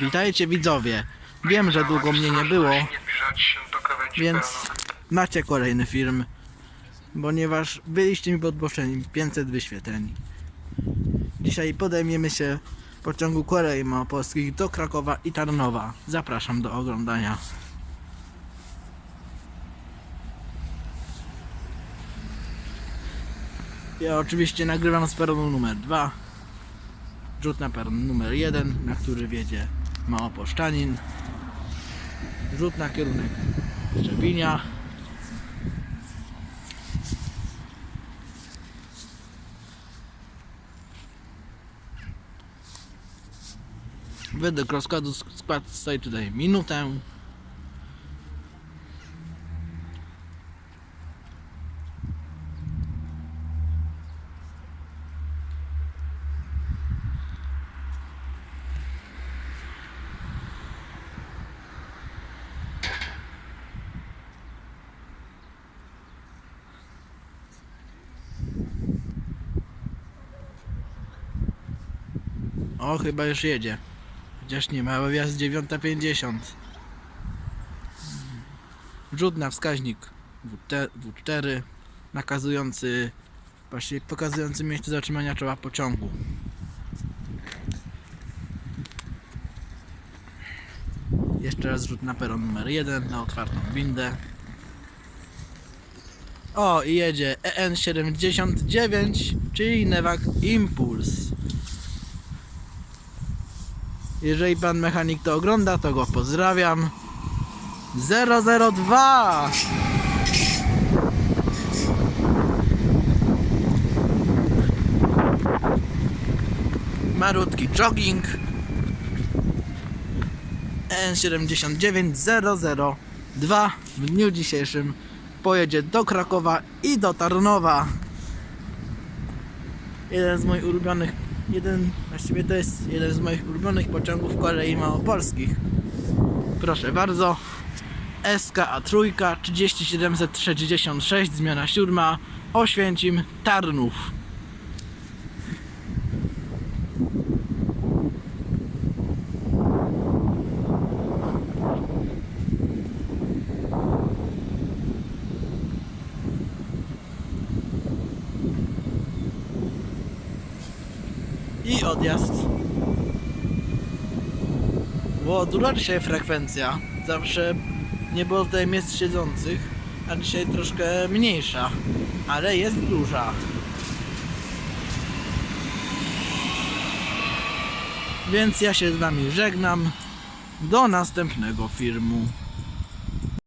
Witajcie widzowie. Wiem, że długo mnie nie było, więc macie kolejny film. Ponieważ byliście mi podboczeni 500 wyświetleń. Dzisiaj podejmiemy się pociągu kolei małopolskich do Krakowa i Tarnowa. Zapraszam do oglądania. Ja oczywiście nagrywam z peronu numer 2. Rzut na peron numer 1, na który wiedzie Małopolszczanin. Rzut na kierunek Szczepinia. Według rozkładu skład stoi tutaj minutę. O, chyba już jedzie. Chociaż nie ma, bo jest 9.50. Rzut na wskaźnik WT W4 nakazujący, właśnie pokazujący miejsce zatrzymania czoła pociągu. Jeszcze raz rzut na peron numer 1 na otwartą windę. O, i jedzie E EN79, czyli Nevak Impuls. Jeżeli pan mechanik to ogląda, to go pozdrawiam. 002! Marutki jogging. N79002 w dniu dzisiejszym pojedzie do Krakowa i do Tarnowa. Jeden z moich ulubionych, jeden, właściwie to jest jeden z moich ulubionych pociągów kolei małopolskich. Proszę bardzo. SKA trójka 3766 zmiana siódma Oświęcim Tarnów. I odjazd. Było duża dzisiaj frekwencja. Zawsze nie było tutaj miejsc siedzących, a dzisiaj troszkę mniejsza, ale jest duża. Więc ja się z wami żegnam. Do następnego filmu.